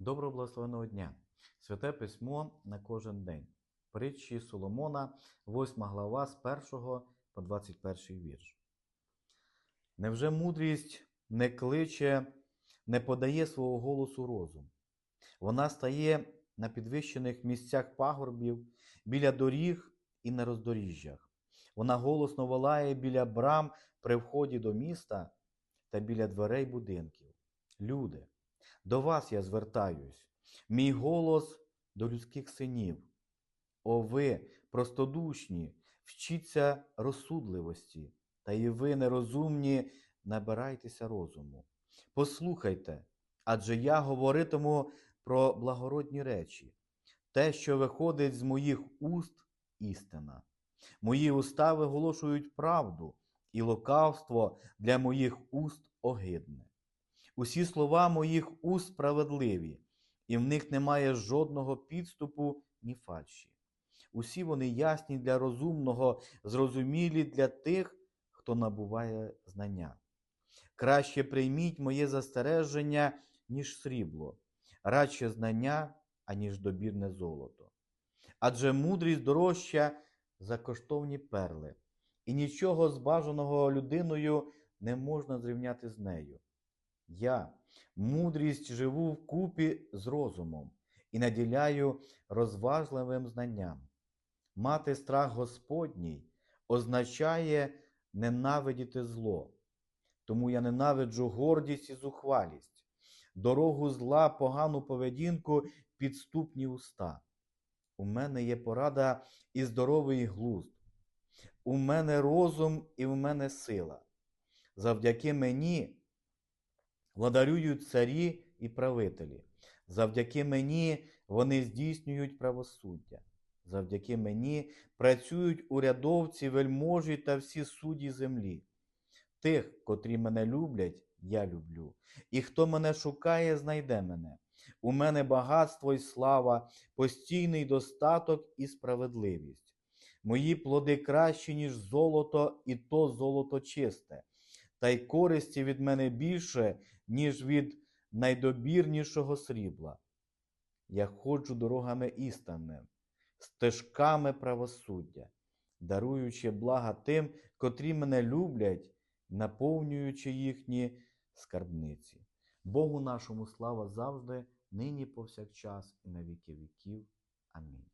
Доброго благословеного дня! Святе письмо на кожен день. Притчі Соломона, 8 глава з 1 по 21 вірш. Невже мудрість не кличе, не подає свого голосу розум? Вона стає на підвищених місцях пагорбів, біля доріг і на роздоріжжях. Вона голосно волає біля брам при вході до міста та біля дверей будинків. Люди, до вас я звертаюсь, мій голос до людських синів. О ви, простодушні, вчіться розсудливості, та і ви, нерозумні, набирайтеся розуму. Послухайте, адже я говоритиму про благородні речі, те, що виходить з моїх уст, істина. Мої уста виголошують правду, і лукавство для моїх уст огидне. Усі слова моїх уст справедливі, і в них немає жодного підступу ні фальші. Усі вони ясні для розумного, зрозумілі для тих, хто набуває знання. Краще прийміть моє застереження, ніж срібло, радше знання, аніж добірне золото. Адже мудрість дорожча за коштовні перли, і нічого збажаного людиною не можна зрівняти з нею. Я, мудрість, живу вкупі з розумом і наділяю розважливим знанням. Мати страх Господній означає ненавидіти зло. Тому я ненавиджу гордість і зухвалість, дорогу зла, погану поведінку, підступні уста. У мене є порада і здоровий глузд. У мене розум і в мене сила. Завдяки мені владарюють царі і правителі. Завдяки мені вони здійснюють правосуддя. Завдяки мені працюють урядовці, вельможі та всі судді землі. Тих, котрі мене люблять, я люблю. І хто мене шукає, знайде мене. У мене багатство і слава, постійний достаток і справедливість. Мої плоди кращі, ніж золото, і то золото чисте, та й користі від мене більше, ніж від найдобірнішого срібла. Я ходжу дорогами істини, стежками правосуддя, даруючи блага тим, котрі мене люблять, наповнюючи їхні скарбниці. Богу нашому слава завжди, нині повсякчас і на віки віків. Амінь.